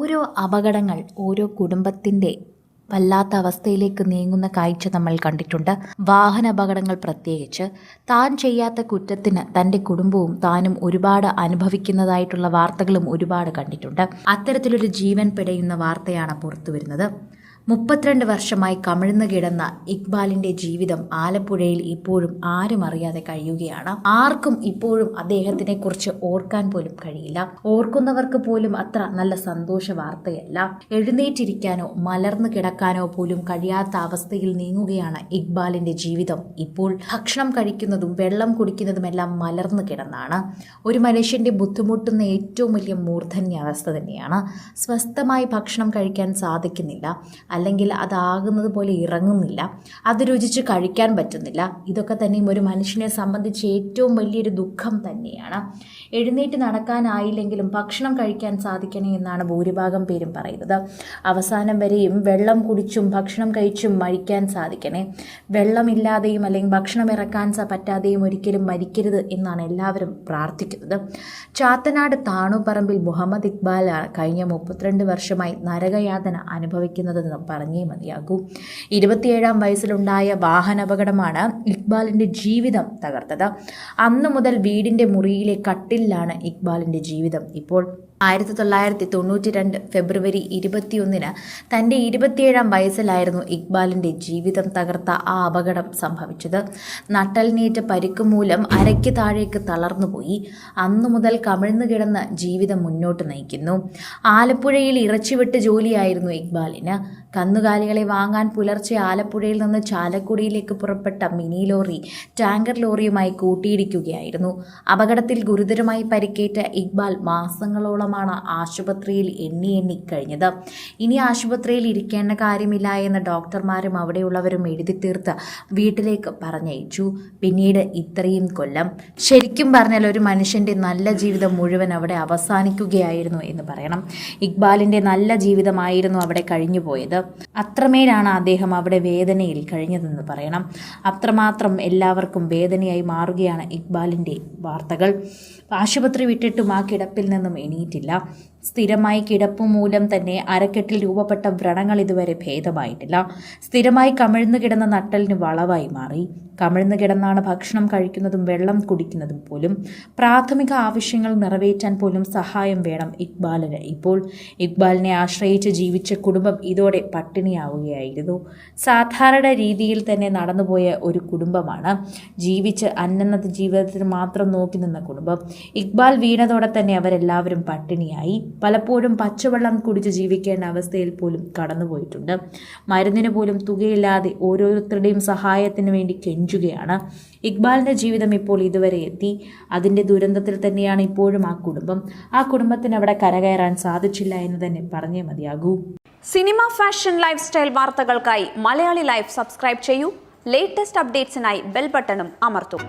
ഓരോ അപകടങ്ങൾ ഓരോ കുടുംബത്തിന്റെ വല്ലാത്ത അവസ്ഥയിലേക്ക് നീങ്ങുന്ന കാഴ്ച നമ്മൾ കണ്ടിട്ടുണ്ട്. വാഹന അപകടങ്ങൾ പ്രത്യേകിച്ച് താൻ ചെയ്യാത്ത കുറ്റത്തിന് തന്റെ കുടുംബവും താനും ഒരുപാട് അനുഭവിക്കുന്നതായിട്ടുള്ള വാർത്തകളും ഒരുപാട് കണ്ടിട്ടുണ്ട്. അത്തരത്തിലൊരു ജീവൻ പിടയുന്ന വാർത്തയാണ് പുറത്തു വരുന്നത് മുപ്പത്തിരണ്ട് വർഷമായി കമിഴ്ന്നു കിടന്ന ഇക്ബാലിന്റെ ജീവിതം ആലപ്പുഴയിൽ ഇപ്പോഴും ആരും അറിയാതെ കഴിയുകയാണ്. ആർക്കും ഇപ്പോഴും അദ്ദേഹത്തിനെ കുറിച്ച് ഓർക്കാൻ പോലും കഴിയില്ല. ഓർക്കുന്നവർക്ക് പോലും അത്ര നല്ല സന്തോഷ വാർത്തയല്ല. എഴുന്നേറ്റിരിക്കാനോ മലർന്നു കിടക്കാനോ പോലും കഴിയാത്ത അവസ്ഥയിൽ നീങ്ങുകയാണ് ഇക്ബാലിന്റെ ജീവിതം. ഇപ്പോൾ ഭക്ഷണം കഴിക്കുന്നതും വെള്ളം കുടിക്കുന്നതുമെല്ലാം മലർന്നു കിടന്നാണ്. ഒരു മനുഷ്യന്റെ ബുദ്ധിമുട്ടുന്ന ഏറ്റവും വലിയ മൂർധന്യ അവസ്ഥ തന്നെയാണ്. സ്വസ്ഥമായി ഭക്ഷണം കഴിക്കാൻ സാധിക്കുന്നില്ല. അല്ലെങ്കിൽ അതാകുന്നത് പോലെ ഇറങ്ങുന്നില്ല. അത് രുചിച്ച് കഴിക്കാൻ പറ്റുന്നില്ല. ഇതൊക്കെ തന്നെയും ഒരു മനുഷ്യനെ സംബന്ധിച്ച് ഏറ്റവും വലിയൊരു ദുഃഖം തന്നെയാണ്. എഴുന്നേറ്റ് നടക്കാനായില്ലെങ്കിലും ഭക്ഷണം കഴിക്കാൻ സാധിക്കണേ എന്നാണ് ഭൂരിഭാഗം പേരും പറയുന്നത്. അവസാനം വരെയും വെള്ളം കുടിച്ചും ഭക്ഷണം കഴിച്ചും മരിക്കാൻ സാധിക്കണേ. വെള്ളമില്ലാതെയും അല്ലെങ്കിൽ ഭക്ഷണം ഇറക്കാൻ പറ്റാതെയും ഒരിക്കലും മരിക്കരുത് എന്നാണ് എല്ലാവരും പ്രാർത്ഥിക്കുന്നത്. ചാത്തനാട് താണുപറമ്പിൽ മുഹമ്മദ് ഇക്ബാൽ കഴിഞ്ഞ മുപ്പത്തിരണ്ട് വർഷമായി നരകയാതന അനുഭവിക്കുന്നതെന്ന് പറഞ്ഞേ മതിയാകൂ. ഇരുപത്തിയേഴാം വയസ്സിലുണ്ടായ വാഹനാപകടമാണ് ഇക്ബാലിന്റെ ജീവിതം തകർത്തത്. അന്നു മുതൽ വീടിന്റെ മുറിയിലെ കട്ടിലാണ് ഇക്ബാലിന്റെ ജീവിതം. ഇപ്പോൾ ആയിരത്തി തൊള്ളായിരത്തി തൊണ്ണൂറ്റി രണ്ട് ഫെബ്രുവരി ഇരുപത്തിയൊന്നിന് തന്റെ ഇരുപത്തിയേഴാം വയസ്സിലായിരുന്നു ഇക്ബാലിന്റെ ജീവിതം തകർത്ത ആ അപകടം സംഭവിച്ചത്. നട്ടലിനേറ്റ പരിക്ക് മൂലം അരയ്ക്ക് താഴേക്ക് തളർന്നുപോയി. അന്നു മുതൽ കമിഴ്ന്നു കിടന്ന് ജീവിതം മുന്നോട്ട് നയിക്കുന്നു. ആലപ്പുഴയിൽ ഇറച്ചിവിട്ട് ജോലിയായിരുന്നു ഇക്ബാലിന്. കന്നുകാലികളെ വാങ്ങാൻ പുലർച്ചെ ആലപ്പുഴയിൽ നിന്ന് ചാലക്കുടിയിലേക്ക് പുറപ്പെട്ട മിനി ലോറി ടാങ്കർ ലോറിയുമായി കൂട്ടിയിടിക്കുകയായിരുന്നു. അപകടത്തിൽ ഗുരുതരമായി പരിക്കേറ്റ ഇക്ബാൽ മാസങ്ങളോളമാണ് ആശുപത്രിയിൽ എണ്ണി എണ്ണി കഴിഞ്ഞത്. ഇനി ആശുപത്രിയിൽ ഇരിക്കേണ്ട കാര്യമില്ല എന്ന് ഡോക്ടർമാരും അവിടെയുള്ളവരും എഴുതി തീർത്ത് വീട്ടിലേക്ക് പറഞ്ഞയച്ചു. പിന്നീട് ഇത്രയും കൊല്ലം ശരിക്കും പറഞ്ഞാൽ ഒരു മനുഷ്യന്റെ നല്ല ജീവിതം മുഴുവൻ അവിടെ അവസാനിക്കുകയായിരുന്നു എന്ന് പറയണം. ഇക്ബാലിന്റെ നല്ല ജീവിതമായിരുന്നു അവിടെ കഴിഞ്ഞു പോയത് അത്രമേലാണ് അദ്ദേഹം അവിടെ വേദനയിൽ കഴിഞ്ഞതെന്ന് പറയണം. അത്രമാത്രം എല്ലാവർക്കും വേദനയായി മാറുകയാണ് ഇക്ബാലിന്റെ വാർത്തകൾ. ആശുപത്രി വിട്ടിട്ടും ആ കിടപ്പിൽ നിന്നും എണീറ്റില്ല. സാധിച്ചില്ല സ്ഥിരമായി കിടപ്പ് മൂലം തന്നെ അരക്കെട്ടിൽ രൂപപ്പെട്ട വ്രണങ്ങൾ ഇതുവരെ ഭേദമായിട്ടില്ല. സ്ഥിരമായി കമിഴ്ന്നു കിടന്ന നട്ടലിന് വളവായി മാറി. കമിഴ്ന്നു കിടന്നാണ് ഭക്ഷണം കഴിക്കുന്നതും വെള്ളം കുടിക്കുന്നതും പോലും. പ്രാഥമിക ആവശ്യങ്ങൾ നിറവേറ്റാൻ പോലും സഹായം വേണം ഇക്ബാലിന്. ഇപ്പോൾ ഇക്ബാലിനെ ആശ്രയിച്ച് ജീവിച്ച കുടുംബം ഇതോടെ പട്ടിണിയാവുകയായിരുന്നു. സാധാരണ രീതിയിൽ തന്നെ നടന്നുപോയ ഒരു കുടുംബമാണ്. ജീവിച്ച് അന്നന്നത്തെ ജീവിതത്തിന് മാത്രം നോക്കി നിന്ന കുടുംബം. ഇക്ബാൽ വീണതോടെ തന്നെ അവരെല്ലാവരും പട്ടിണിയായി. പലപ്പോഴും പച്ചവെള്ളം കുടിച്ച് ജീവിക്കേണ്ട അവസ്ഥയിൽ പോലും കടന്നുപോയിട്ടുണ്ട്. മരുന്നിന് പോലും തുകയില്ലാതെ ഓരോരുത്തരുടെയും സഹായത്തിന് വേണ്ടി കെഞ്ചുകയാണ്. ഇക്ബാലിന്റെ ജീവിതം ഇപ്പോൾ ഇതുവരെ എത്തി. അതിന്റെ ദുരന്തത്തിൽ തന്നെയാണ് ഇപ്പോഴും ആ കുടുംബം. ആ കുടുംബത്തിന് അവിടെ കരകയറാൻ സാധിച്ചില്ല എന്ന് തന്നെ പറഞ്ഞേ മതിയാകൂ. സിനിമ ഫാഷൻ ലൈഫ് സ്റ്റൈൽ വാർത്തകൾക്കായി മലയാളി ലൈഫ് സബ്സ്ക്രൈബ് ചെയ്യൂ. ലേറ്റസ്റ്റ് അപ്ഡേറ്റ്സിനായി ബെൽ ബട്ടണും അമർത്തൂ.